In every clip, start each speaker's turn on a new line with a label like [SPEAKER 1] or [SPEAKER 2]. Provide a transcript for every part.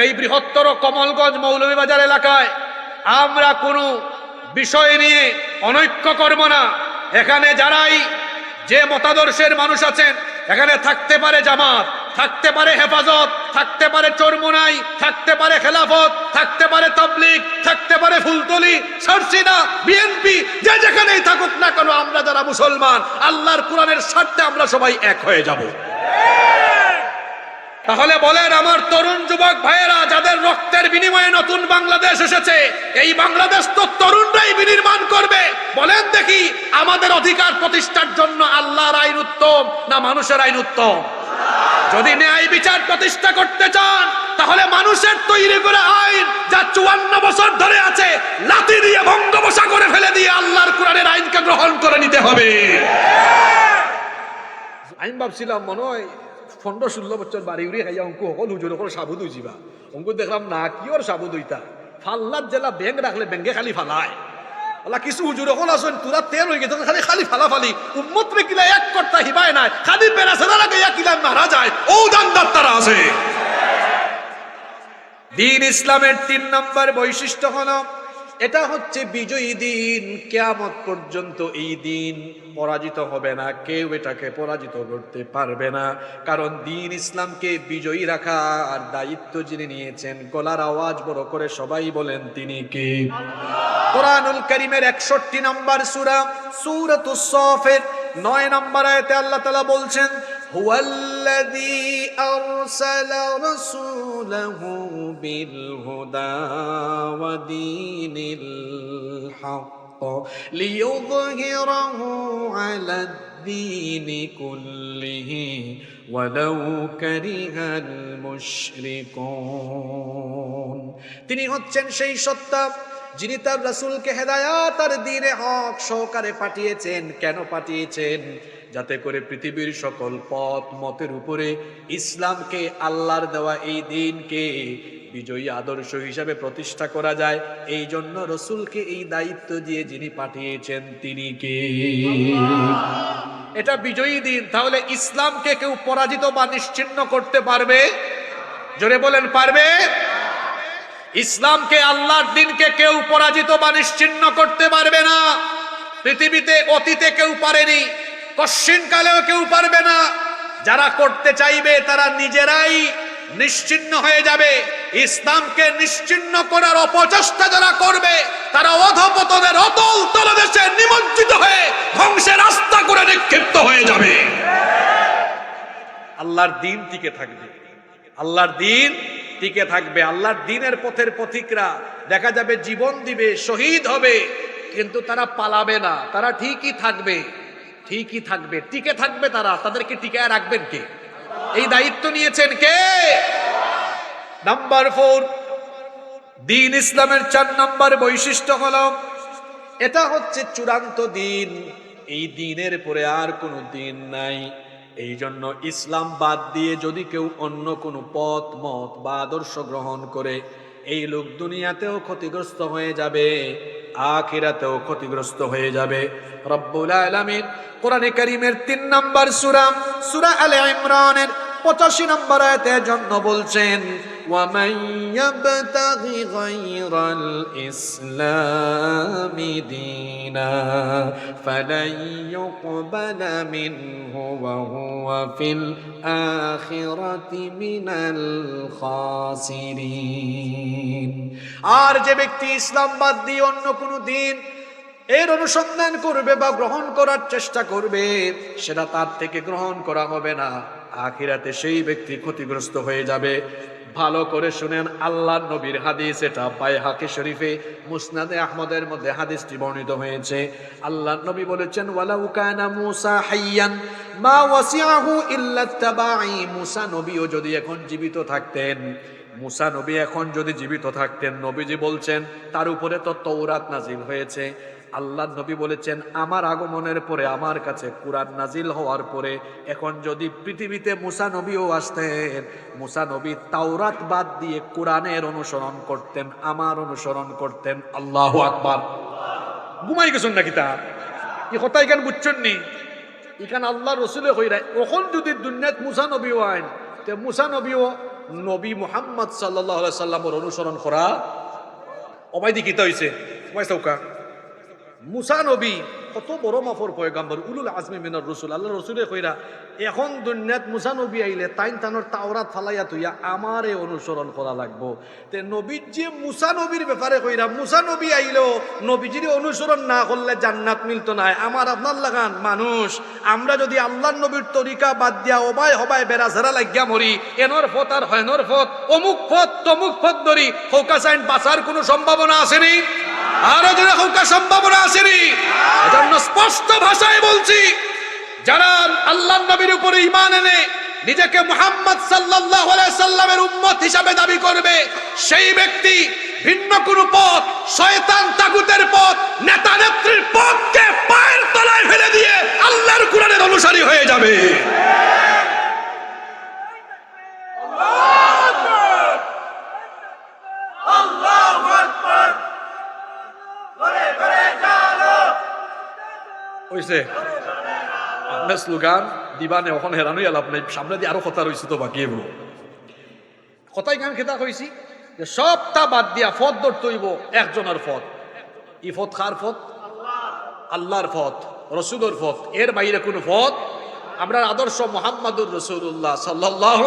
[SPEAKER 1] এই বৃহত্তর কমলগঞ্জ মৌলভীবাজার এলাকায় আমরা কোনো বিষয় নিয়ে অনৈক্য করব না। এখানে যারাই যে মতাদর্শের মানুষ আছেন, এখানে থাকতে পারে জামাত, থাকতে পারে হেফাজত, থাকতে পারে চরমুনাই, থাকতে পারে খেলাফত, থাকতে পারে তাবলিগ, থাকতে পারে ফুলতলি সরসিনা বিএনপি, যে যেখানেই থাকুক না কেন আমরা যারা মুসলমান, আল্লাহর কোরআনের স্বার্থে আমরা সবাই এক হয়ে যাব। তাহলে বলেন আমার তরুণ যুবক ভাইয়েরা, যাদের রক্তের বিনিময়ে নতুন বাংলাদেশ এসেছে, এই বাংলাদেশ তো তরুণরাই বিনির্মাণ করবে। বলেন দেখি, আমাদের অধিকার প্রতিষ্ঠার জন্য আল্লাহর আইন উত্তম না মানুষের আইন উত্তম? যদি ন্যায় বিচার প্রতিষ্ঠা করতে চান, তাহলে মানুষের তৈরি করে আইন, যা চুয়ান্ন বছর ধরে আছে লাতি দিয়ে ভঙ্গবসা করে ফেলে দিয়ে আল্লাহর কোরআনের আইনকে গ্রহণ করে নিতে হবে। আমি ভাবছিলাম মনে হয় পনেরো ষোলো বছর বাড়ি উড়ি খাইয়া অঙ্ক সকল হুজুর সকল সাবুদ হইছিবা অঙ্ক দেখলাম না, কি ওর সাবুদ হইতা ফাল্লার জেলা ব্যাংক রাখলে ব্যাংকে খালি ফালায় ওলা কিছু হুজুর সকল আসেন তোরা তেল হয়ে গেছে খালি খালি ফালা ফালি উম্মত কিলা এক কর্তা হিবায় নাই, খালি সেনা লাগে এক কিলা মারা যায়। ও দান্দার তারা আছে। দিন ইসলামের তিন নম্বর বৈশিষ্ট্য হলো এটা হচ্ছে বিজয়ী দিন। কেয়ামত পর্যন্ত এই দিন পরাজিত হবে না। কেউ এটাকে পরাজিত করতে পারবে না। কারণ দিন ইসলামকে বিজয়ী রাখা আর দায়িত্ব যিনি নিয়েছেন, গলার আওয়াজ বড় করে সবাই বলেন তিনি কে? কোরআনুল করিমের একষট্টি নম্বর সুরা, সুরাতুস সফের নয় নম্বর আয়তে আল্লাহ তালা বলছেন هو الذي أرسل رسوله بالهدى ودين الحق ليظهره على الدين كله ولو كره المشركون তিনি হচ্ছেন সেই সত্তা যিনি তার রাসূলকে হেদায়াত আর দিনে হক সহকারে পাঠিয়েছেন কেন পাঠিয়েছেন যাতে করে পৃথিবীর সকল পথ মতের উপরে ইসলামকে আল্লাহর দেওয়া এই দিনকে বিজয়ী আদর্শ হিসাবে প্রতিষ্ঠা করা যায়। এই জন্য রসুলকে এই দায়িত্ব দিয়ে যিনি পাঠিয়েছেন, তিনি কে? এটা বিজয়ী দিন, তাহলে ইসলামকে কেউ পরাজিত বা নিশ্চিন্ন করতে পারবে? জোরে বলেন, পারবে? ইসলামকে আল্লাহর দিনকে কেউ পরাজিত বা নিশ্চিন্ন করতে পারবে না। পৃথিবীতে অতীতে কেউ পারেনি। কশ্চিন কালেও কেউ পারবে না। যারা করতে চাইবে, তারা নিজেরাই নিশ্চিন্ন হয়ে যাবে। ইসলামকে নিশ্চিন্ন করার অপচেষ্টা যারা করবে, তারা অধপতনের অতল তলদেশে নিমজ্জিত হয়ে ধ্বংসের রাস্তা করে নিক্ষিপ্ত হয়ে যাবে। আল্লাহর দিন টিকে থাকবে। আল্লাহর দিন টিকে থাকবে। আল্লাহর দিনের পথের পথিকরা দেখা যাবে, জীবন দিবে, শহীদ হবে, কিন্তু তারা পালাবে না। তারা ঠিকই থাকবে। ঠিকই থাকবে, টিকে থাকবে তারা, তাদেরকে টিকায় রাখবেন কে? এই দায়িত্ব নিয়েছেন কে? নাম্বার ফোর দিন ইসলামের চার নাম্বার বৈশিষ্ট্য হল, এটা হচ্ছে চূড়ান্ত দিন। এই দিনের পরে আর কোনো দিন নাই। এই জন্য ইসলাম বাদ দিয়ে যদি কেউ অন্য কোনো পথ, মত বা আদর্শ গ্রহণ করে, এই লোক দুনিয়াতেও ক্ষতিগ্রস্ত হয়ে যাবে। আখিরাতেও ক্ষতিগ্রস্ত হয়ে যাবে। রব্বুল আলমিন কোরআনে করিমের তিন নম্বর সুরাম সুরা আলে ইমরানের পঁচাশি নম্বর আয়তের জন্য বলছেন ومن يبتغي غير الإسلام دينا فلن يقبل منه وهو في الآخرة من الخاسرين আর যে ব্যক্তি ইসলাম বাদ দিয়ে অন্য কোনো দিন এর অনুসন্ধান করবে বা গ্রহণ করার চেষ্টা করবে সেটা তার থেকে গ্রহণ করা হবে না আখিরাতে সেই ব্যক্তি ক্ষতিগ্রস্ত হয়ে যাবে ভালো করে শুনেন আল্লাহ নবীর হাদিস, এটা বাই হাকি শরীফে মুসনাদে আহমদের মধ্যে হাদিসটি বর্ণিত হয়েছে। আল্লাহ নবী বলেছেন ওয়ালা উকানা মুসা হাইয়ান মা ওয়াসিআহু ইল্লা তাবাই মুসা নবীও যদি এখন জীবিত থাকতেন মুসা নবী এখন যদি জীবিত থাকতেন, নবীজি বলছেন, তার উপরে তো তৌরাত নাজিল হয়েছে। আল্লাহ নবী বলেছেন, আমার আগমনের পরে, আমার কাছে কোরআন নাজিল হওয়ার পরে, এখন যদি পৃথিবীতে মুসা নবীও আসতেন, মুসা নবী তাওরাত বাদ দিয়ে কোরআনের অনুসরণ করতেন, আমার অনুসরণ করতেন। আল্লাহ আকবার। ঘুমাই গেছেন নাকি তা? এই কথা এখানে বুঝছেন নি? এখানে আল্লাহ রসুলে হইরা, এখন যদি দুনিয়াত মুসা নবীও আইন, তে মুসা নবীও নবী মুহাম্মদ সাল্লাহ সাল্লামর অনুসরণ করা অবাইদি কিতা হয়েছে মুসা নবী কত বড় মাফর পয়গাম্বর উলুল আজমি মিনার রসুল আল্লাহ রসুলে কইরা এখন দুনিয়াত মুসা নবী আইলে তাইন তানোর তাওরাত ফালাইয়া তুইয়া আমারে অনুসরণ করা লাগবো। তে নবীর যে মুসা নবীর ব্যাপারে কইরা মুসা নবী আইলেও নবীজির অনুসরণ না করলে জান্নাত মিলতো না আমার আপনার লাগান মানুষ, আমরা যদি আল্লাহ নবীর তরিকা বাদ দিয়া ওবায় হবায় বেড়া ঝেরা লাগিয়া মরি এনর ফত আর হেনর পথ, অমুক ফত তমুক ফত ধরি হৌকা সাইন বাঁচার কোনো সম্ভাবনা আসেনি আরও যদি হৌকা সম্ভাবনা আসেনি। এজন্য স্পষ্ট ভাষায় বলছি, যারা আল্লাহ নবীর উপরে ইমান এনে নিজেকে মোহাম্মদ আলাইহি সাল্লামের উম্মত হিসাবে দাবি করবে, সেই ব্যক্তি ভিন্ন কোন পথ, শয়তান তাগুতের পথ, নেতা নেত্রীর পথকে পায়ের তলায় ফেলে দিয়ে আল্লাহর কোরআনের অনুসারী হয়ে যাবে। হইছে আপনার স্লোগান দিবানে এখন হেরানোই আলাপ নাই, সামনে দিয়ে আরও কথা রয়েছে তো বাকি এগুলো কথাই গান খেতা কইছি যে সবটা বাদ দিয়া ফত ধরতে হইব একজনের ফত। ই ফত খার ফত? আল্লাহর ফত রসুলের ফত। এর বাইরে কোনো ফত? আমরা আদর্শ মোহাম্মদুর রসুল্লাহ সাল্লাহ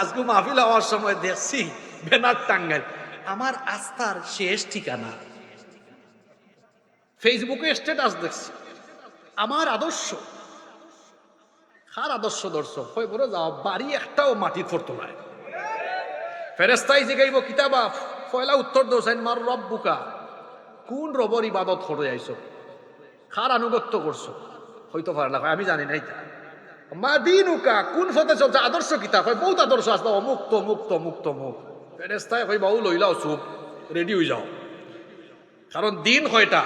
[SPEAKER 1] আজকে মাহফিল হওয়ার সময় দেখছি বেনার টাঙ্গাই আমার আস্থার শেষ ঠিকানা। ফেসবুকে স্ট্যাটাস দেখছি। আমার আদর্শ। কার আদর্শ দর্শক হয়ে বলে যাও, বাড়ি একটাও মাটি পড়তো না। ফেরেস্তাই জিগাইব, কিতাবা ফয়লা উত্তর দোসাইন মার রব বুকা কোন রবর ইবাদত করে আইছো? কার আনুগত্য করছ? হয়তো পারলা হয় আমি জানি নাই মা দিনুকা, কোন ফতে চলছে? আদর্শ কিতাব হয় বহুত আদর্শ আসলে অমুক্ত মুক্ত মুক্ত মুখ ফেরেস্তায় হই বাউ লইলাও চুপ, রেডি হয়ে যাও। কারণ দিন হয়টা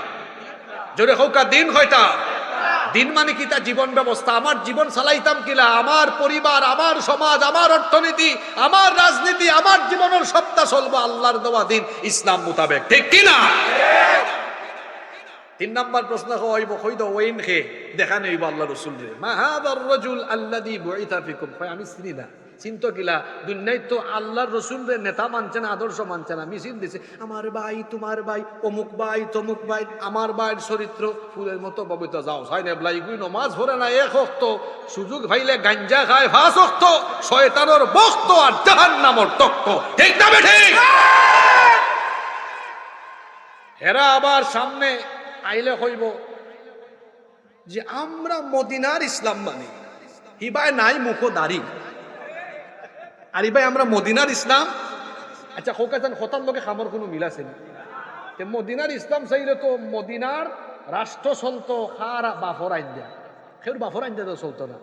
[SPEAKER 1] জোরে হৌকা দিন হয়টা দিন মানে কি? তা জীবন ব্যবস্থা। আমার জীবন চালাইতাম কিলা আমার পরিবার, আমার সমাজ, আমার অর্থনীতি, আমার রাজনীতি, আমার জীবনের সপ্তাহ চলবো আল্লাহর দেওয়া দিন, ইসলাম মোতাবেক। ঠিক কিনা তিন নম্বর প্রশ্ন দেখা নেই আল্লাহ রসুল রে। রজুল আমি চিনি না। চিন্ত কিলা দুনিয়ায় তো আল্লাহর রসুল রে নেতা মানছে না, আদর্শ মানছে না, মিছিল দিছে। আমার ভাই, তোমার ভাই, অমুক ভাই, তমুক ভাই, আমার ভাইয়ের চরিত্র, ফুলের মতো পবিত্র, যাও সাই নেবলাই গুই নমাজ ভরে না, এক হক্ত সুযোগ ভাইলে গাঞ্জা খায় ফাঁস হক্ত শয়তানোর বক্ত আর জাহান্নামর তক্ত। ঠিক ঠিক এরা আবার সামনে আইলে হইব যে আমরা মদিনার ইসলাম মানি। হিবায় নাই মুখ দাড়ি। আর ইবাই আমরা মদিনার ইসলাম। আচ্ছা হোকা যান হতার লোকে খামর কোনো মিল আছে তে মদিনার ইসলাম চাইলে তো মদিনার রাষ্ট্র চলতো খার বাফর আইন দিয়া সের বাফর আইন দিয়া তো চলতো না।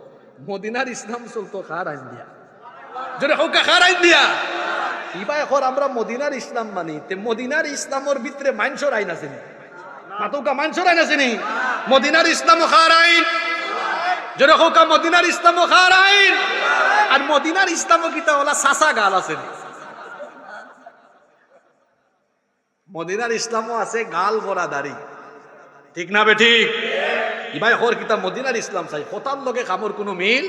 [SPEAKER 1] মদিনার ইসলাম চলতো খার আইন দিয়া যদি হোকা খার আইন দিয়া ইবা এখন আমরা মদিনার ইসলাম মানি তে মদিনার ইসলামর ভিতরে মাইনসর আইন আছে নি? মাতুকা মাইনসর আইন আছে নি? মদিনার ইসলাম খার আইন। যদি হোকা মদিনার ইসলাম খার আইন। আর মদিনার ইসলাম কিতা ওলা সাসা গাল আছে মদিনার ইসলামও আছে গাল ভরা দাড়ি। ঠিক না বে ঠিক? ইবাই হর কিতা মদিনার ইসলাম চাই। হতার লোকে কামর কোনো মিল?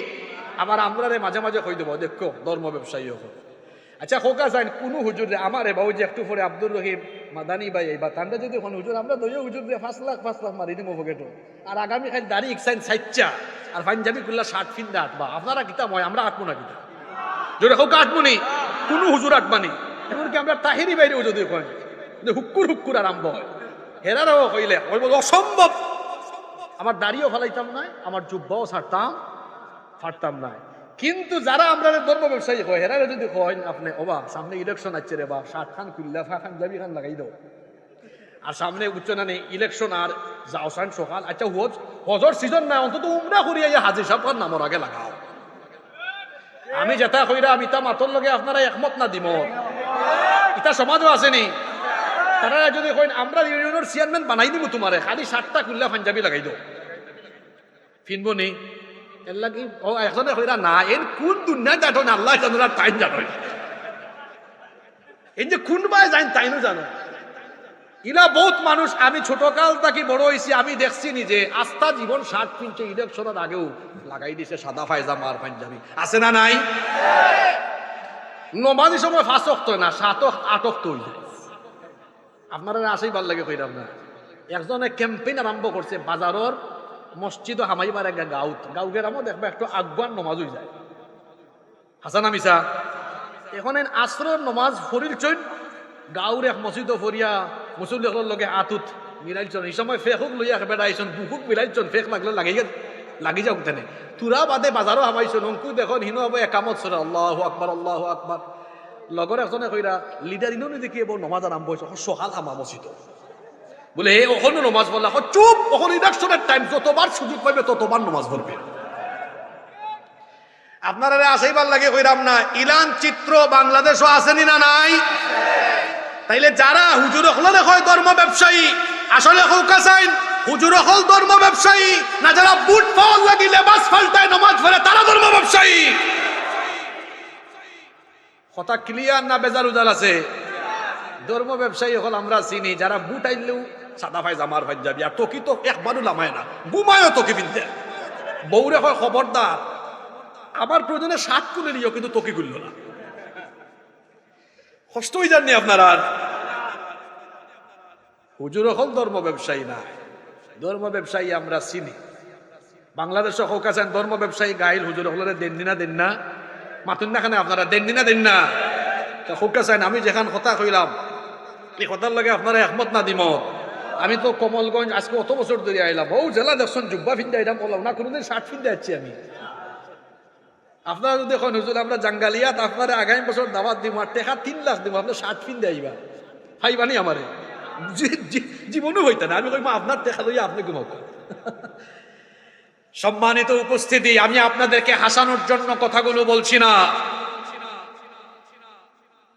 [SPEAKER 1] আবার আমরা মাঝে মাঝে কই দেবো? দেখো, ধর্ম ব্যবসায়ী হোক আচ্ছা হোকা যাই, কোনো হুজুর আমার বাবু যে একটু পরে আব্দুর রহিম মাদানি ভাই, এই বা তান্ডা যদি কোন হুজুর, আমরা দইও হুজুর দিয়ে পাঁচ লাখ পাঁচ লাখ মারি দিব পকেটো আর আগামী খাই দাড়ি ইকসাইন সাইচ্চা, আর পাঞ্জাবি কুল্লা ষাট ফিন দা আটবা। আপনারা কিতা ময়, আমরা আটবো না কিতা? যদি হোকা, আটবো নি। কোনো হুজুর আটবানি এমনকি আমরা তাহিরি বাইরে যদি কয় যে হুক্কুর হুক্কুর আরম্ভ হয়। হেরারও হইলে অসম্ভব! আমার দাড়িও ফেলাইতাম না আমার জুব্বাও ছাড়তাম, ফাটতাম না কিন্তু যারা আমরা ধর্ম ব্যবসায়ী হয়, হেরারে যদি হয় আপনি ওবা সামনে ইলেকশন আছে রে বা ষাট খান কুল্লা ফা খান, জাবি খান লাগাই দাও। আর সামনে উচ্চ না ইলেকশন আর যাও সান সকাল আচ্ছা হজ হজর সিজন নাই, অন্তত উমরা করিয়া ইয়া হাজির সাহেব নামর আগে লাগাও। আমি যেটা কইরা, আমি তা মাতর লগে আপনারা একমত না দিব ইটা সমাজও আসেনি তারা যদি কইন আমরা ইউনিয়নের চেয়ারম্যান বানাই দিব তোমারে খালি সাতটা কুল্লা পাঞ্জাবি লাগাই দাও। ফিনবো নি? এর লাগি ও একজনে কইরা না এর কোন দুনিয়া জানো না আল্লাহ জানো না তাই জানো এই যে কোনবাই জান তাইনো জানো বহুত মানুষ আমি ছোট কাল থাকি বড় হয়েছি আমি দেখছি নিজে আস্থা জীবন ষাট কিনছে ইলেকশনের আগেও লাগাই দিছে সাদা ফায়জামা আর পাঞ্জাবি আছে না নাই
[SPEAKER 2] নমাজি সময় ফাঁস অক্ত না সাত আট অক্ত হয়ে যায় আপনারা আসেই ভালো লাগে কইরাম না একজনে ক্যাম্পেইন আরম্ভ করছে বাজারর মসজিদ হামাইবার একটা গাঁত গাঁও গেরামও দেখবা একটু আগুয়ার নমাজ হয়ে যায়। হাসানা মিসা এখন আশ্রর নমাজ ফরির চৈন গাঁওর এক মসজিদ ফরিয়া মুসল্লিগুলোর লগে আতুত মিলাইছন এই সময় ফেকুক লইয়া বেড়াইছন বুকুক মিলাইছন ফেক লাগলে লাগি লাগি যাওক তেনে। তুরা বাদে বাজারও হামাইছন অঙ্কু দেখুন হিনো হব একামত সরে আল্লাহ আকবার আল্লাহ আকবার। লগর একজনে কইরা লিডার ইনো দেখি এবার নমাজ আরম্ভ হয়েছে সকাল হামা মসজিদ বলে, হে, ওখানে নমাজ পড়লা? চুপ, ওখানে ইলেকশনের টাইম যতবার সুযোগ পাইবে ততবার নমাজ পড়বে।
[SPEAKER 1] আপনারা আসেইবার লাগে কইরাম না, ইলান চিত্র বাংলাদেশও আসেনি না নাই? তাইলে যারা হুজুর হলো হয় ধর্ম ব্যবসায়ী আসলে হৌকা চাইন হুজুর হল ধর্ম ব্যবসায়ী, না যারা বুট পাওয়ার লাগি লেবাস ফাল্টায় নমাজ পড়ে, তারা ধর্ম ব্যবসায়ী। কথা ক্লিয়ার না বেজার উজাল আছে? ধর্ম ব্যবসায়ী হল আমরা চিনি, যারা বুট আইলেও সাদা ভাই জামার ভাই যাবি। আর তকি তো একবারও লামায় না। গুমায়ও তকি পিনতে বৌরে হয় খবরদার আমার প্রয়োজনে সাত খুলে নিও কিন্তু তকি খুলল না। কষ্ট হয়ে যাননি আপনার আর হুজুর হল ধর্ম ব্যবসায়ী না। ধর্ম ব্যবসায়ী আমরা চিনি। বাংলাদেশ হোক আছেন ধর্ম ব্যবসায়ী গাইল হুজুর হলরে দেন না দেন না। মাতুন না খানে আপনারা দেন না দেন না। হোক আছেন আমি যেখান কথা কইলাম, এই কথার লাগে আপনারা একমত না দিম আমি তো কমলগঞ্জ, আজকে অত বছর ধরে আইলাম। ও জেলা দেখছেন, জুব্বা ফিন্দা আইলাম বললাম, না, কোনোদিন শার্ট ফিন্দা যাচ্ছি আমি। আপনারা যদি এখন হুজুর, আমরা জাঙ্গালিয়াত, আপনারা আগামী বছর দাওয়াত দিব আর টেকা তিন লাখ দিব আপনার শার্ট ফিন্দে আইবা। ফাইবানি আমারে। জীবনও হইতে না। আমি কইবা আপনার টেকা লইয়া আপনি ঘুমাক সম্মানিত উপস্থিতি, আমি আপনাদেরকে হাসানোর জন্য কথাগুলো বলছি না।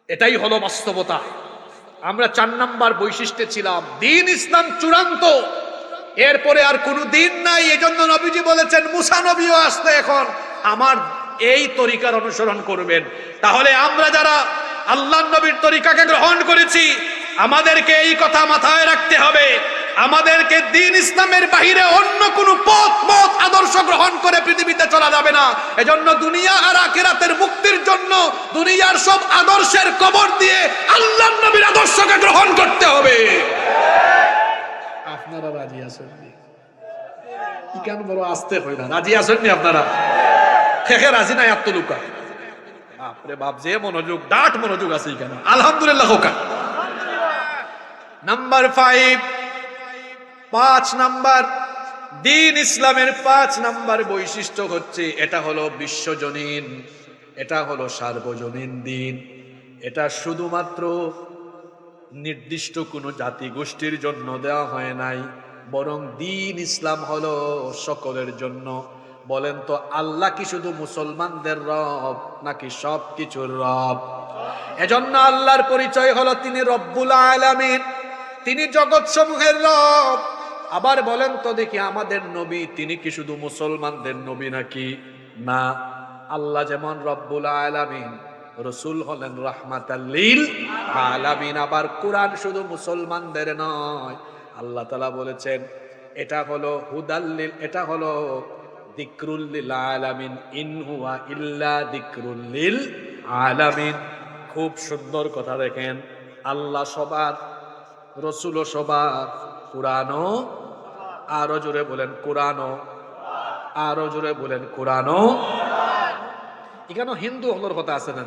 [SPEAKER 1] এটাই হলো বাস্তবতা। আমরা চার নাম্বার বৈশিষ্ট্যে ছিলাম। দিন ইসলাম চূড়ান্ত। এরপরে আর কোনো দিন নাই। এজন্য নবীজি বলেছেন, মুসা নবীও আসতে এখন। আমার এই তরিকার অনুসরণ করবেন। তাহলে আমরা যারা আল্লাহ নবীর তরিকাকে গ্রহণ করেছি, আমাদেরকে এই কথা মাথায় রাখতে হবে। আমাদেরকে দিন ইসলামের বাহিরে অন্য কোনো পথ পথ আদর্শ গ্রহণ করে পৃথিবীতে চলা যাবে না। এজন্য দুনিয়া আর আখিরাতের মুক্তির জন্য দুনিয়ার সব আদর্শের কবর দিয়ে আল্লাহ নবীর আদর্শকে গ্রহণ করতে হবে। আপনারা রাজি আছেন কি কেন বড় আসতে হয় না? রাজি আছেন আপনারা? খেখে রাজি নাই আত্মলুকা বাপরে বাপ, যে মনোযোগ ডাট মনোযোগ আছে কেন আলহামদুলিল্লাহ, হোকা। নাম্বার ফাইভ পাঁচ নাম্বার। দিন ইসলামের পাঁচ নাম্বার বৈশিষ্ট্য হচ্ছে, এটা হলো বিশ্বজনীন, এটা হলো সার্বজনীন দিন। এটা শুধুমাত্র নির্দিষ্ট কোনো জাতি গোষ্ঠীর জন্য দেওয়া হয় নাই, বরং দিন ইসলাম হলো সকলের জন্য। বলেন তো, আল্লাহ কি শুধু মুসলমানদের রব, নাকি সব কিছুর রব? এজন্য আল্লাহর পরিচয় হলো তিনি রব্বুল আলামিন। তিনি জগৎ সমূহের রব। আবার বলেন তো দেখি আমাদের নবী, তিনি কি শুধু মুসলমানদের নবী নাকি? না, আল্লাহ যেমন রব্বুল আলামিন, রসুল হলেন রহমাতাল্লিল আলামিন। আবার কোরআন শুধু মুসলমানদের নয়, আল্লাহ তালা বলেছেন, এটা হলো হুদাল্লিল এটা হলো দিকরুল্লিল আলামিন। ইন হুয়া ইল্লা দিকরুল্লিল আলামিন। খুব সুন্দর কথা দেখেন, আল্লাহ সবার, রসুলও সবার কোরআনও? আরও জোরে বলেন, কোরআনও। আরও জোরে বলেন, কোরআনও। এখানে হিন্দু হলোর কথা আছে না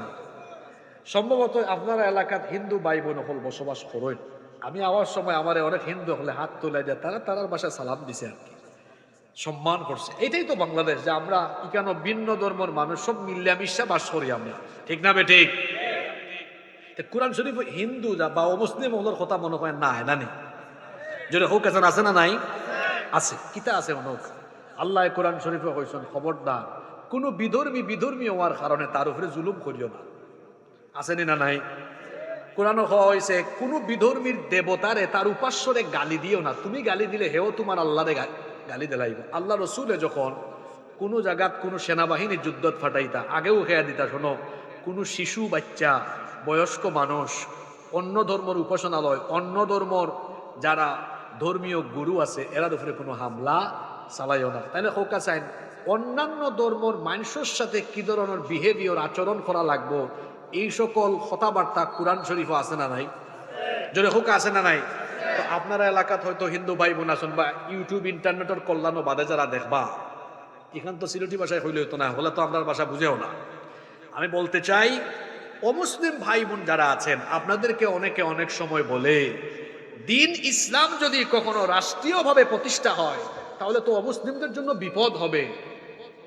[SPEAKER 1] সম্ভবত আপনার এলাকাত হিন্দু ভাই বোন হল বসবাস করেন। আমি আওয়ার সময় আমার অনেক হিন্দু হলে হাত তুলে দেয়, তারা তারার বাসায় সালাম দিছে আর কি। সম্মান করছে। এটাই তো বাংলাদেশ যে আমরা কেন ভিন্ন ধর্মের মানুষ, সব মিল্লামিশা বাস করি আমরা। ঠিক না বে, ঠিক? কোরআন শরীফ হিন্দু বা অমুসলিম হলোর কথা মনে হয় না না? নেই যদি হোক এজন আছে না নাই? আছে। কিতা আছে অনেক আল্লাহ কোরআন শরীফে কইছেন, খবরদার, কোনো বিধর্মী বিধর্মী হওয়ার কারণে তার উপরে জুলুম করিও না। আসেনি না নাই? কোরআন হওয়া হয়েছে কোনো বিধর্মীর দেবতারে তার উপাস্যরে গালি দিও না। তুমি গালি দিলে হেও তোমার আল্লাহরে গালি দিলাইব। আল্লাহ রসুলে যখন কোনো জায়গাত কোনো সেনাবাহিনী যুদ্ধত ফাটাইতা, আগেও খেয়া দিতা, শোনো, কোনো শিশু, বাচ্চা, বয়স্ক মানুষ, অন্য ধর্মর উপাসনালয়, অন্য ধর্মর যারা ধর্মীয় গুরু আছে এরার উপরে কোনো হামলা চালাইও না। তাইলে হোকা চাইন, অন্যান্য ধর্মর মানুষের সাথে কি ধরনের বিহেভিয়র আচরণ করা লাগবো, এই সকল কথাবার্তা কোরআন শরীফও আছে না নাই? যদি হোক আছে না নাই? তো আপনারা এলাকাত হয়তো হিন্দু ভাই বোন আছেন বা ইউটিউব, ইন্টারনেটের কল্যাণ বাদে যারা দেখবা, এখান তো সিলেটি ভাষায় হইলে হতো না, হলে তো আপনার ভাষা বুঝেও না। আমি বলতে চাই, অমুসলিম ভাই বোন যারা আছেন, আপনাদেরকে অনেকে অনেক সময় বলে দিন ইসলাম যদি কখনো রাষ্ট্রীয়ভাবে প্রতিষ্ঠা হয়, তাহলে তো অমুসলিমদের জন্য বিপদ হবে।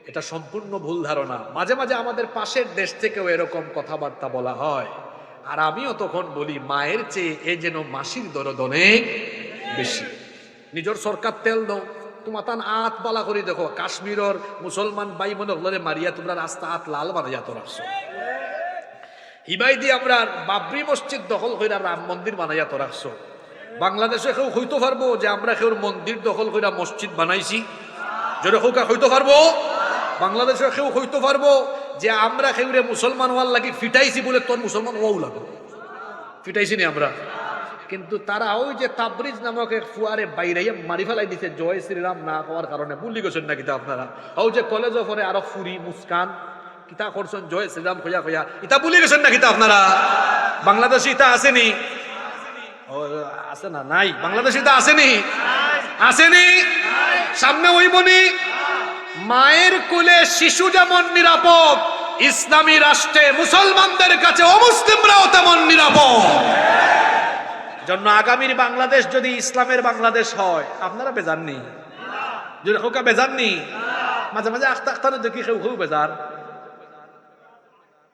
[SPEAKER 1] এটা সম্পূর্ণ ভুল ধারণা। মাঝে মাঝে আমাদের পাশের দেশ থেকেও এরকম কথাবার্তা বলা হয়। আর আমিও তখন বলি, মায়ের চেয়ে এ যেন মাসির দরদ অনেক বেশি। নিজের সরকার তেল দাও। তোমার তান আত বালা করে দেখো, কাশ্মীরর মুসলমান বাই মনে মারিয়া, তোমরা রাস্তা আত লাল বানাইয়া তো রাখছো হিবাই দিয়ে আমরা বাবরি মসজিদ দখল করে রাম মন্দির বানাইয়া তো রাখছো বাংলাদেশে কেউ হইতে পারব যে আমরা কেউ মন্দির দখল করে মসজিদ বানাইছি? যদি হোক হইতে পারব? বাংলাদেশে কেউ হইতে পারব যে আমরা কেউরে মুসলমান হওয়ার লাগি ফিটাইছি বলে তোর মুসলমান হওয়াও লাগবে। ফিটাইছি নি আমরা। কিন্তু তারা ওই যে তাবরিজ নামক এক ফুয়ারে বাইরে মারি ফেলাই দিছে, জয় শ্রীরাম না হওয়ার কারণে ভুলি গেছেন না কিতা আপনারা? ওই যে কলেজও পরে আরও ফুরি, মুস্কান, কিতা করছেন, জয় শ্রীরাম খোঁজা খোঁজা ইতা ভুলি গেছেন না কিতা আপনারা? বাংলাদেশে ইতা আসেনি। আছে না? নাই। বাংলাদেশে তো আসেনি। আসেনি? সামনে ওইবনি মায়ের কুলে শিশু যেমন নিরাপদ, ইসলামী রাষ্ট্রে মুসলমানদের কাছে অমুসলিমরাও তেমন নিরাপদ। জন্য আগামীর বাংলাদেশ যদি ইসলামের বাংলাদেশ হয়, আপনারা বেজাননি যদি হোকা বেজাননি মাঝে মাঝে আখতা আখতারে দেখি কেউ কেউ বেজার।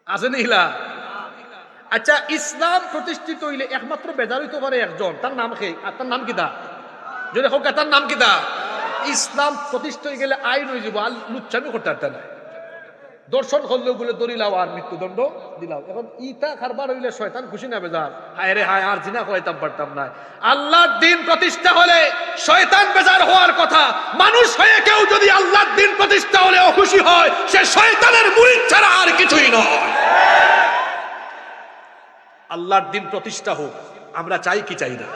[SPEAKER 1] আছে নিহিলা আচ্ছা ইসলাম প্রতিষ্ঠিত হইলে একমাত্র বেজার হইতে পারে একজন। তার নাম খে আর তার নাম কিতা যদি হোক তার নাম কিতা ইসলাম প্রতিষ্ঠিত গেলে আইন হয়ে যাব, আর লুচ্ছামি করতে না দর্শন করলেও বলে দরিলাও আর মৃত্যুদণ্ড দিলাও এখন ইতা খারবার হইলে শয়তান খুশি না বেজার। হায় রে হায়, আর জিনা করাইতাম পারতাম না। আল্লাহর দিন প্রতিষ্ঠা হলে শয়তান বেজার হওয়ার কথা। মানুষ হয়ে কেউ যদি আল্লাহর দিন প্রতিষ্ঠা হলে অখুশি হয়, সে শয়তানের মুরিদ ছাড়া আর কিছুই নয়। আল্লাহর দিন প্রতিষ্ঠা হোক, আমরা চাই কি চাই না।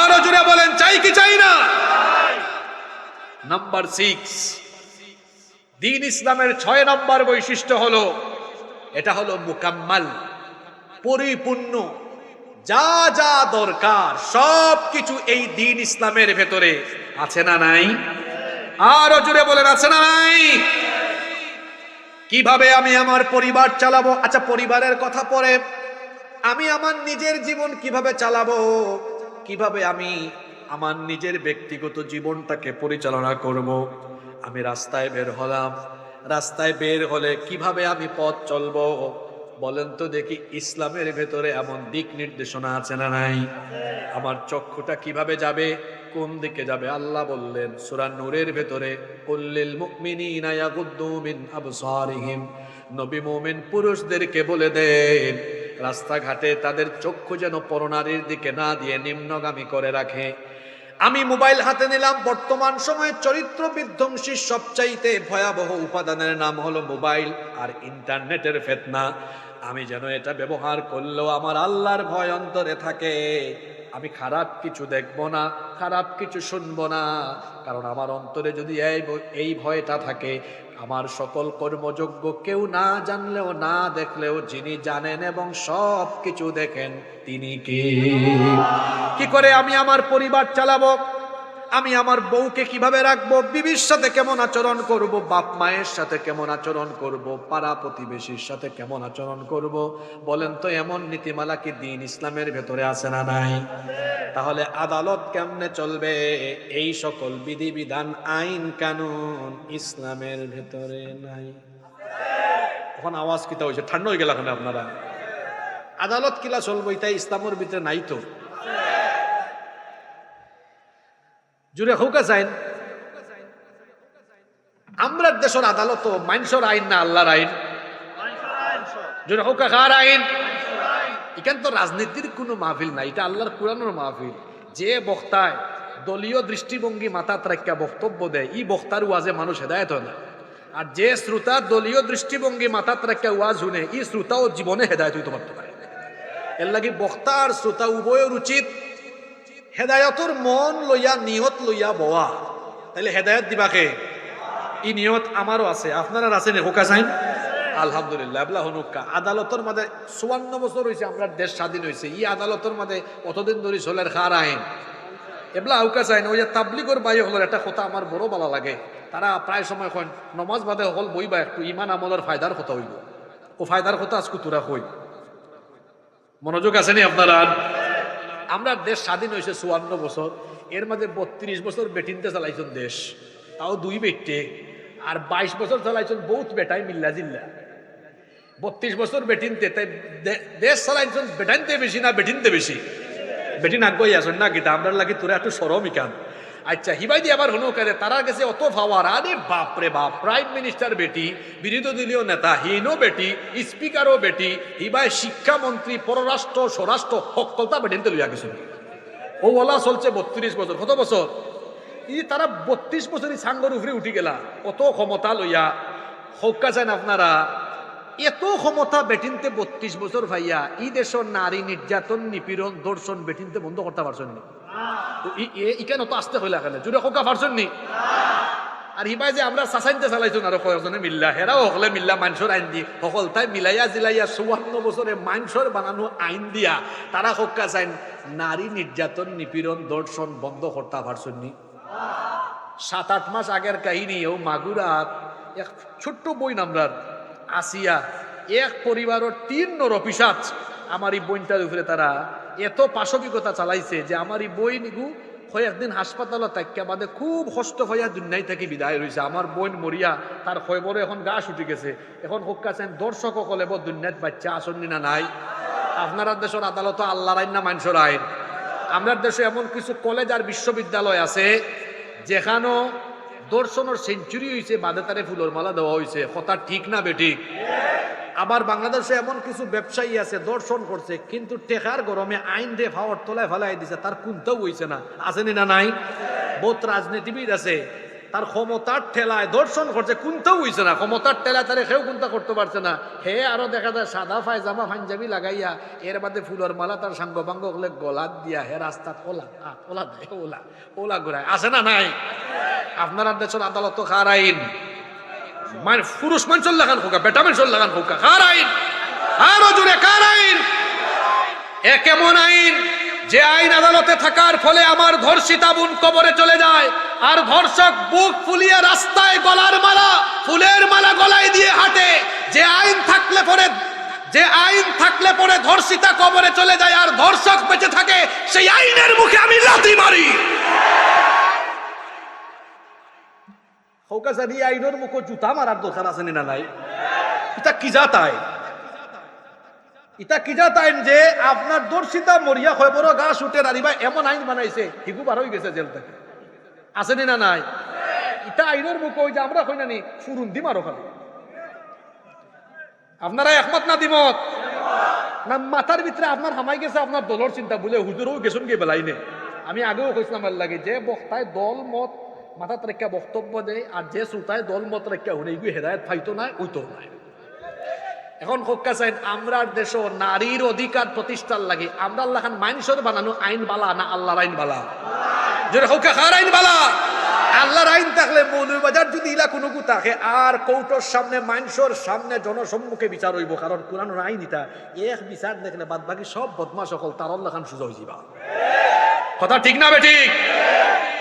[SPEAKER 1] আরও জুড়ে বলেন, চাই কি চাই না? নাম্বার সিক্স দিন ইসলামের ছয় নম্বর বৈশিষ্ট্য হলো, এটা হলো মুকাম্মাল, পরিপূর্ণ, যা যা দরকার সব কিছু এই দিন ইসলামের ভেতরে। আছে না নাই? আরও জুড়ে বলেন, আছে না নাই? কীভাবে আমি আমার পরিবার চালাবো? আচ্ছা পরিবারের কথা পরে আমি আমার নিজের জীবন কীভাবে চালাবো? কীভাবে আমি আমার নিজের ব্যক্তিগত জীবনটাকে পরিচালনা করব। আমি রাস্তায় বের হলাম। রাস্তায় বের হলে কীভাবে আমি পথ চলবো? বলেন তো দেখি ইসলামের ভেতরে এমন দিক নির্দেশনা আছে না নাই? আমার চক্ষুটা কীভাবে যাবে? কোন দিকে যাবে? আল্লাহ বললেন, সূরা নূরের ভেতরে কুল্লিল মুমিনিনা ইয়াগুদ্দু মিন আবসারিহিম। নবী মুমিন পুরুষদেরকে বলে দেন রাস্তাঘাটে তাদের চক্ষু যেন পরনারীর দিকে না দিয়ে নিম্নগামী করে রাখে। আমি মোবাইল হাতে নিলাম, বর্তমান সময়ে চরিত্র বিধ্বংসী সবচাইতে ভয়াবহ উপাদানের নাম হলো মোবাইল আর ইন্টারনেটের ফেতনা। আমি যেন এটা ব্যবহার করলেও আমার আল্লাহর ভয় অন্তরে থাকে। আমি খারাপ কিছু দেখব না, খারাপ কিছু শুনব না, কারণ আমার অন্তরে যদি এই ভয়টা থাকে আমার সকল কর্মযোগ্য কেউ না জানলেও, না দেখলেও যিনি জানেন এবং সব কিছু দেখেন, তিনি কে? কি করে আমি আমার পরিবার চালাবো? আমি আমার বউকে কীভাবে রাখব? বিবির সাথে কেমন আচরণ করব? বাপ মায়ের সাথে কেমন আচরণ করব? পাড়া প্রতিবেশীর সাথে কেমন আচরণ করব? বলেন তো, এমন নীতিমালা কি দিন ইসলামের ভেতরে আছে না নাই? তাহলে আদালত কেমনে চলবে? এই সকল বিধিবিধান, আইন, কানুন ইসলামের ভেতরে নাই। এখন আওয়াজ কিতা হয়েছে ঠান্ডা হয়ে গেল আপনারা। আদালত কিলা চলবো এটা ইসলামের ভিতরে নাই তো। জুড়ে হোকা যাইন। আমরা দেশের আদালত মাইনসর আইন না আল্লাহর আইন? জুড়ে হোকা কার আইন? এখানে তো রাজনীতির কোনো মাহফিল নাই, এটা আল্লাহর কোরআনের মাহফিল। যে বক্তায় দলীয় দৃষ্টিভঙ্গি মাথাত রাখিয়া বক্তব্য দেয়, ই বক্তার ওয়াজে মানুষ হেদায়ত হয় না। আর যে শ্রোতা দলীয় দৃষ্টিভঙ্গি মাথাত রাখিয়া ওয়াজ শুনে, ই শ্রোতাও জীবনে হেদায়ত হইতে পারতে পারে এর লাগি বক্তা আর শ্রোতা উভয়ের উচিত হেদায়তর মন লইয়া, নিয়ত লইয়া বওয়া। তাহলে হেদায়ত দিবাকে ই নিয়ত আমারও আছে। আপনার আছে নে হোকা চাইন
[SPEAKER 2] আলহামদুলিল্লাহ, এবলা হনুকা আদালতের মাঝে চুয়ান্ন বছর হয়েছে আমরা দেশ স্বাধীন হয়েছে ই আদালতের মাঝে অতদিন ধরে চলের খার আইন? এবলা আউকা চাই না ওই যে তাবলিগর বাই হলের একটা কথা আমার বড় ভালো লাগে। তারা প্রায় সময় কন নমাজ বাদে হল বইবা, একটু ইমান আমলের ফায়দার কথা হইব ও ফায়দার কথা আজকে তোরা হই মনোযোগ আছে নি আপনারা আমরা দেশ স্বাধীন হয়েছে চুয়ান্ন বছর, এর মাঝে বত্রিশ বছর বেটিনতে চালাইছেন দেশ। তাও দুই বেটে। আর বাইশ বছর চালাইছেন বহুত বেটাই মিল্লা জিল্লা। বত্রিশ বছর বেটিনতে, তাই দেশ চালাইছেন বেটাইনতে বেশি না বেটিনতে বেশি? বেটিন আগ্রহী আছেন না গীতা আমরা লাগি তোরা একটু সরম ইকান আচ্ছা হিবাই দিয়ে আবার হলো কেন তারা গেছে অত ফাওয়ার আরে বাপ রে বাপ। প্রাইম মিনিস্টার বেটি, বিরোধী দলীয় নেতা হিনও বেটি, স্পিকারও বেটি হিবাই শিক্ষামন্ত্রী, পররাষ্ট্র, স্বরাষ্ট্র সকলতা বেটিনতে লইয়া গেছিল। ও ওলা চলছে বত্রিশ বছর কত বছর ই তারা বত্রিশ বছরই সাঙ্গর উপরে উঠি গেলা। অত ক্ষমতা লইয়া হকা চান আপনারা এত ক্ষমতা বেটিনতে বত্রিশ বছর ভাইয়া, ই দেশের নারী নির্যাতন নিপীড়ন দর্শন বেটিনতে বন্ধ করতে পারছেন নি। তো ইকেন অত আসতে হইলা কেন জুড়ে হকা পারছেন নি। আর হিবাই যে আমরা সাসাইনতে চালাইছো না কয়েকজনে মিল্লা হেরাও হকলে মিল্লা মানুষের আইন দি সকল তাই মিলাইয়া জিলাইয়া চুয়ান্ন বছরে মানুষের বানানো আইন দিয়া তারা হকা চাইন নারী নির্যাতন নিপীড়ন দর্শন বন্ধ করতে পারছেন নি। সাত আট মাস আগের কাহিনী ও মাগুরাত এক ছোট্ট বই নামরার আসিয়া এক পরিবারের তিন নরপিসাচ আমার এই বইনটার উপরে তারা এত পাশবিকতা চালাইছে যে আমার এই বই নিগু কয়েকদিন হাসপাতালত তাক্কা বাদে খুব কষ্ট হইয়া দুনিয়ায় থেকে বিদায় রয়েছে আমার বোন মরিয়া, তার খবরে এখন গা উঠি গেছে। এখন হোকাছেন দর্শক সকলে দুনিয়াত বাচ্চা আসন্নি না নাই। আপনার দেশের আদালত আল্লাহর আইন না মানুষের আইন। আমরা দেশে এমন কিছু কলেজ আর বিশ্ববিদ্যালয় আছে যেখানো দর্শনের সেঞ্চুরি হয়েছে বাদে তারে ফুলের মালা দেওয়া হয়েছে কথা ঠিক না বেঠিক আবার বাংলাদেশে এমন কিছু ব্যবসায়ী আছে দর্শন করছে কিন্তু টেকার গরমে আইন দিয়ে ফাওয়ার তোলায় ফেলাই দিছে। তার কুন্তাও হইছে না। আসেনি না নাই? বহুত রাজনীতিবিদ আছে। তার ক্ষমতার ঠেলায় দর্শন করছে কুনতেও হইছে না। ক্ষমতার ঠেলায় তারে সেও কুনতা করতে পারছে না। হে আরও দেখা যায়, সাদা পায়জামা, পাঞ্জাবি লাগাইয়া এর বাদে ফুলের মালা তার সাঙ্গ বাঙ্গ হলে গলাত দিয়া, হে রাস্তাত ওলা ওলা ওলা ওলা ঘুরায় আছে না নাই? আপনারা দেশের আদালত তো খার আইন মানে পুরুষ মানুষের লাগান হোকা বেটা মানুষের লাগান হোকা কার আইন আরও জুড়ে কার আইন এ কেমন আইন। যে আইন আদালতে থাকার ফলে আমার ধর্ষিতা বোন কবরে চলে যায়। আর ধর্ষক বুক ফুলিয়ে রাস্তায় গলার মালা, ফুলের মালা গলায় দিয়ে হাঁটে। যে আইন থাকলে পরে, যে আইন থাকলে পরে ধর্ষিতা কবরে চলে যায় আর ধর্ষক বেঁচে থাকে, সেই আইনের মুখে আমি লাথি মারি। হৌকা জানি আইনের মুখ জুতা মারার দরকার আছে না নাই? এটা কি যা তাই ইটা কি যা তাইন যে আপনার দর্শিতা মরিয়া হয় বড় গা শুটে রানিবা এমন আইন বানাইছে হিগু বার হয়ে গেছে জেল থেকে। আসেনি না নাই? ইটা আইনের মুখ ওই যে আমরা কই নানি ফুরুন দিম আরও খালি। আপনারা একমত না দিমত না, মাথার ভিতরে আপনার হামাই গেছে, আপনার দলের চিন্তা, বলে হুজুরও গেছুন গে বেলাই নে আমি আগেও কইছিলাম লাগে যে বক্তায় দল, মত মাথাত রেখা বক্তব্য দেয় আর যে শ্রোতায় দল মত রেখা শুনে এগুলো হেদায়ত ফাইতো নাই ওইতো নাই। এখন হক্কা চাইন আমরার দেশ নারীর অধিকার প্রতিষ্ঠার লাগে আমরা আল্লাহ খান মানুষের বানানো আইন বালা না আল্লাহর আইন বালা? যদি হক্কা খার আইন বালা? আল্লাহর আইন থাকলে মৌলবাজার যদি ইলা কোনো কু থাকে আর কৌটোর সামনে মানুষের সামনে জনসম্মুখে বিচার হইব কারণ কোরআন আইন ইটা, এক বিচার দেখলে বাদ বাকি সব বদমা সকল তার আল্লাহ খান সুযোগ যাবা কথা ঠিক না বে ঠিক?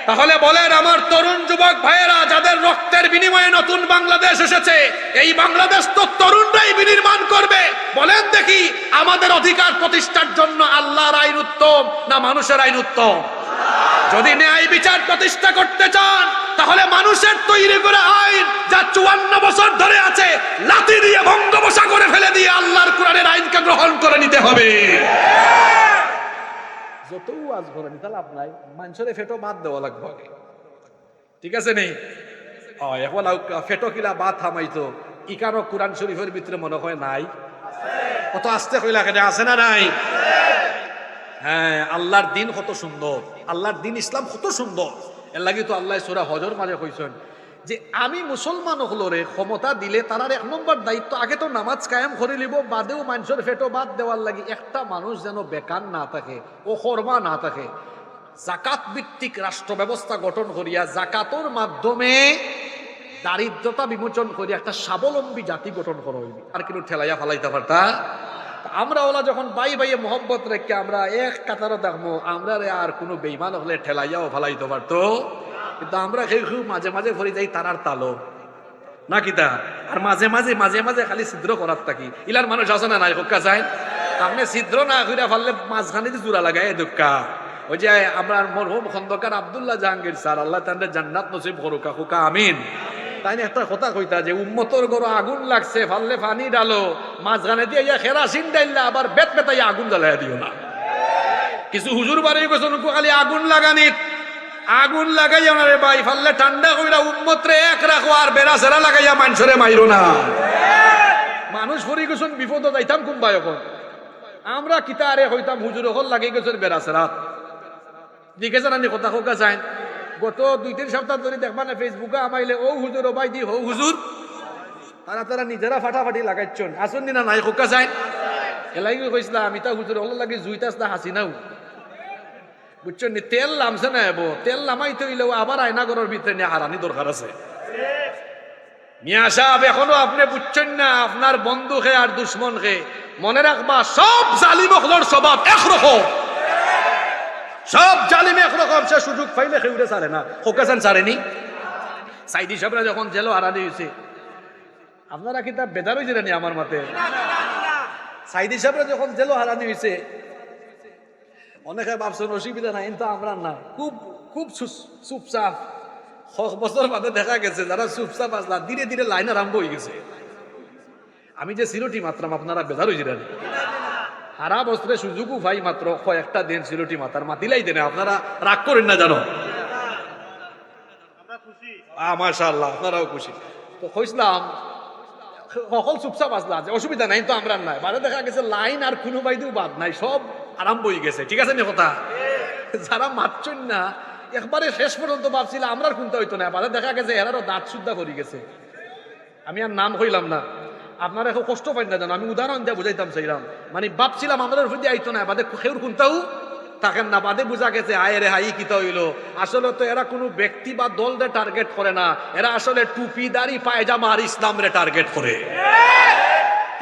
[SPEAKER 2] তাহলে বলেন আমার তরুণ যুবক ভাইয়েরা, যাদের রক্তের বিনিময়ে নতুন বাংলাদেশ এসেছে, এই বাংলাদেশ তো তরুণরাই বিনির্মাণ করবে। বলেন দেখি, আমাদের অধিকার প্রতিষ্ঠার জন্য আল্লাহর আইন উত্তম না মানুষের আইন উত্তম? যদি ন্যায় বিচার প্রতিষ্ঠা করতে চান, তাহলে মানুষের তৈরি করে আইন যা চুয়ান্ন বছর ধরে আছে, লাথি দিয়ে ভঙ্গবসা করে ফেলে দিয়ে আল্লাহর কোরআনের আইনকে গ্রহণ করে নিতে হবে। যত আজ ঘরে নিতে লাভ নাই। মানুষের ফেটো বাদ দেওয়া লাগবে ঠিক আছে নেই? এখন ফেটো কিলা বাদ থামাইতো। ইকানো কোরআন শরীফের ভিতরে মনে হয় নাই। কত আস্তে কইলা কেটে আছে না নাই? হ্যাঁ আল্লাহর দিন কত সুন্দর। আল্লাহর দিন ইসলাম কত সুন্দর। এর লাগি তো আল্লাহ সোরা হজর মাঝে কইছেন যে আমি মুসলমান হলরে ক্ষমতা দিলে তারার এক নম্বর দায়িত্ব, আগে তো নামাজ কায়েম করে লিব বাদেও মানুষের ফেটো বাদ দেওয়ার লাগি একটা মানুষ যেন বেকার না থাকে ও কর্মা না থাকে। জাকাত ভিত্তিক রাষ্ট্র ব্যবস্থা গঠন করিয়া জাকাতর মাধ্যমে দারিদ্রতা বিমোচন করে একটা স্বাবলম্বী জাতি গঠন করা হইবে। আর কিন্তু ঠেলাইয়া ফালাইতে পারতা? আমরা ওলা যখন বাই বাইয়ে মোহব্বত রেখে আমরা এক কাতারও দেখব আমরা আর কোনো বেইমান হলে ঠেলাইয়াও ফালাইতে পারতো? কিন্তু আমরা খেয়ে খুব মাঝে মাঝে ভরে যাই তারার তালো। না কিতা? আর মাঝে মাঝে মাঝে মাঝে খালি ছিদ্র করার থাকি। ইলার মানুষ আছে না নাই হোক্কা যায় আপনি ছিদ্র না কইরা ফাললে মাঝখানে দিয়ে জোড়া লাগাই দুঃখা ওই যে আমরা মরহুম খন্দকার আব্দুল্লাহ জাহাঙ্গীর স্যার আল্লাহ তান্ডে জান্নাত নসিব করুকা হুকা আমিন। তাই একটা কথা কইতা যে উম্মতর গরো আগুন লাগছে ফাললে পানি ডালো। মাঝখানে দিয়ে ইয়া খেরাসিন ডাইলা আবার বেত বেতাইয়া আগুন জ্বালাইয়া দিও না। কিছু হুজুর বাড়ি গেছে নুকু, খালি আগুন লাগানিত আগুন লাগাইয়া না রে ভাই ফাললে, ঠান্ডা কইরা উম্মতরে এক রাখো আর বেড়া সেরা লাগাইয়া মানুষরে মাইরো না। মানুষ ফরি গেছেন বিপদ যাইতাম কোনবা এখন আমরা কিতা আরে হইতাম, হুজুর হল লাগি গেছেন বেড়া সেরাত জিজ্ঞাসা নানি, কথা হোকা যায় গত দুই, তিন সপ্তাহ ধরে দেখবা না ফেসবুকে আমাইলে ও হুজুর ও ভাই দি হো হুজুর। তারা তারা নিজেরা ফাটাফাটি লাগাইছন। আসুন না নাই হোকা যায় এলাই কইছিলাম আমি তা হুজুর হল লাগি জুইতাস না হাসি নাও। বুঝছেন তেল নামছে না এবো। তেল নামাই তৈলেও আবার আয়নাগরের ভিতরে নিয়ে হারানি দরকার আছে। মিয়া সাহেব, এখনও আপনি বুঝছেন না, আপনার বন্ধু খে আর দুশ্মন খে মনে রাখবা, সব জালিম স্বভাব একরকম। সব জালিম একরকম, সে সুযোগ পাইলে খেউরে ছাড়ে না। হোকাসান ছাড়েনি? সাইদি সাহেবরা যখন জেলো হারানি হয়েছে আপনারা কি তা বেদার হয়েছে নি আমার মতে? সাইদি সাহেবরা যখন জেলো হারানি হয়েছে অনেকে ভাবছেন অসুবিধা নাই কিন্তু আমরা না। খুব খুব চুপ- চুপচাপ। বছর বাদে দেখা গেছে যারা চুপচাপ আসলা ধীরে ধীরে লাইন আরম্ভ হয়ে গেছে। আমি যে সিলোটি মাত্রাম আপনারা বেজার হয়েছিলেন সারা বছরে সুযোগও ভাই মাত্র কয়েকটা দিন সিলোটি মাতার মাতিলাই দেনে। আপনারা রাগ করেন না জানো? মাশাল্লাহ আপনারাও খুশি। তো কইসলাম সকল চুপচাপ আসলা যে অসুবিধা নাই তো আমরা নাই। বারে দেখা গেছে লাইন আর কোনো বাইদেও বাদ নাই সব আরম্ভ হয়ে গেছে ঠিক আছে নি কথা? যারা মাতছেন না একবারে শেষ পর্যন্ত ভাবছিল আমরার কোনটা হইতো না বারে দেখা গেছে এরারও দাঁত শুদ্ধা করে গেছে। আমি আর নাম হইলাম না। আপনারা এখন কষ্ট পাই না জানো আমি উদাহরণ দিয়ে বুঝাইতাম সেইরাম। মানে ভাবছিলাম আমাদের প্রতি আইতো না বাদে খেউর কোনটাও থাকেন না বাদে বুঝা গেছে আয় রে হাই কিতা হইল? আসলে তো এরা কোনো ব্যক্তি বা দল রে টার্গেট করে না। এরা আসলে টুপি দাড়ি পায়জামা আর ইসলাম রে টার্গেট করে।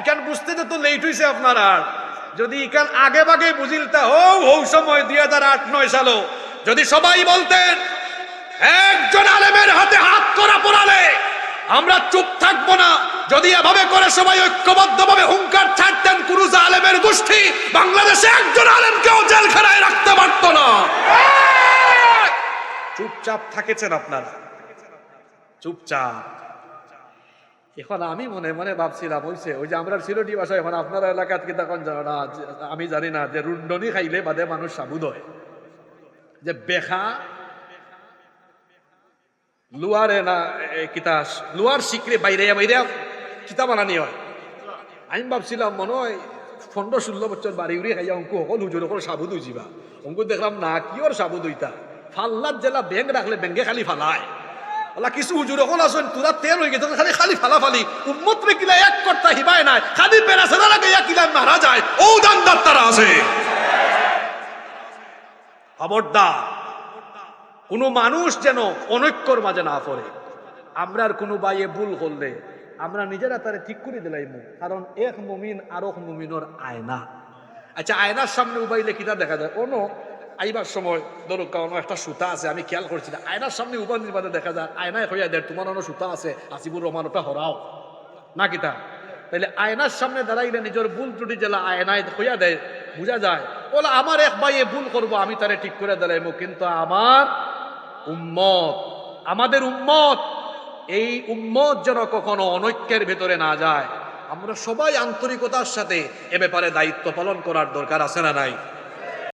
[SPEAKER 2] ইখান বুঝতে তো লেট হইছে আপনার আর। যদি ইখান আগে বাগে বুঝিলতা হো হৌ সময় দুই হাজার আট নয় সালো। যদি সবাই বলতেন একজন আলেমের হাতে হাত করা পড়ালে আমরা চুপ থাকব না। যদি এভাবে করে সবাই ঐক্যবদ্ধভাবে হুঙ্কার ছাড়তেন কুরুজা আলেমের গোষ্ঠী বাংলাদেশে একজন আলেমকেও জেলখানায় রাখতে পারত না। চুপচাপ থাকেছেন আপনারা। চুপচাপ। এখন আমি মনে মনে ভাবছিলাম, হইছে, ওই যে আমরা সিলেটি ভাষায় এখন আপনার এলাকাত কি তখন না আমি জানি না, যে রুন্ডনি খাইলে বাদে মানুষ সাবুদ হয়। যে বেখা, লুয়ারে না কিতা, লুয়ার শিখরে বাইরে বাইরে কিতা বানানি হয়? আমি ভাবছিলাম, মনে হয় পনেরো ষোলো বছর বাড়ি উড়ি খাইয়া অঙ্ক সকল হুজুর সকল সাবুদ হইছিবা অঙ্ক দেখলাম, না কি ওর সাবুদ হইতা? ফাল্লার জেলা ব্যাংক রাখলে ব্যাংকে খালি ফালায়। ওলা কিছু হুজুর সকল আসেন তোরা তেল হয়ে গেছে, খালি খালি ফালা ফালি উম্মত কিলা এক কর্তা হিবায় নাই, খালি কিলা মারা যায়, ও দান্দার তারা আছে। খবরদার, কোনো মানুষ যেন অনৈক্যর মাঝে না পড়ে। আমরা আর কোনো বাইয়ে ভুল করলে, আমরা নিজেরা তারে ঠিক করে দিলাইম, কারণ এক মুমিন আরক মুমিনর আয়না। আচ্ছা আয়নার সামনে উবাইলে কিতা দেখা যায় কোনো আইবার সময়, ধরো কারণ একটা সুতা আছে, আমি খেয়াল করছি না। আয়নার সামনে উবা নির্বাচনে দেখা যায়, আয়নায় হইয়া দেয়, তোমার অন্য সুতা আছে, আসিবুর রহমান ওটা হরাও। না কিতা তাইলে আয়নার সামনে দাঁড়াইলে নিজের ভুল ত্রুটি জেলা আয়নায় হইয়া দেয়, বোঝা যায়, ওলা আমার এক ভাইয়ে ভুল করব, আমি তারে ঠিক করে দিলাইমু কিন্তু আমার উম্মত, আমাদের উম্মত, এই উম্মত যেন কখনো অনৈক্যের ভেতরে না যায়। আমরা সবাই আন্তরিকতার সাথে এ ব্যাপারে দায়িত্ব পালন করার দরকার আছে না নাই?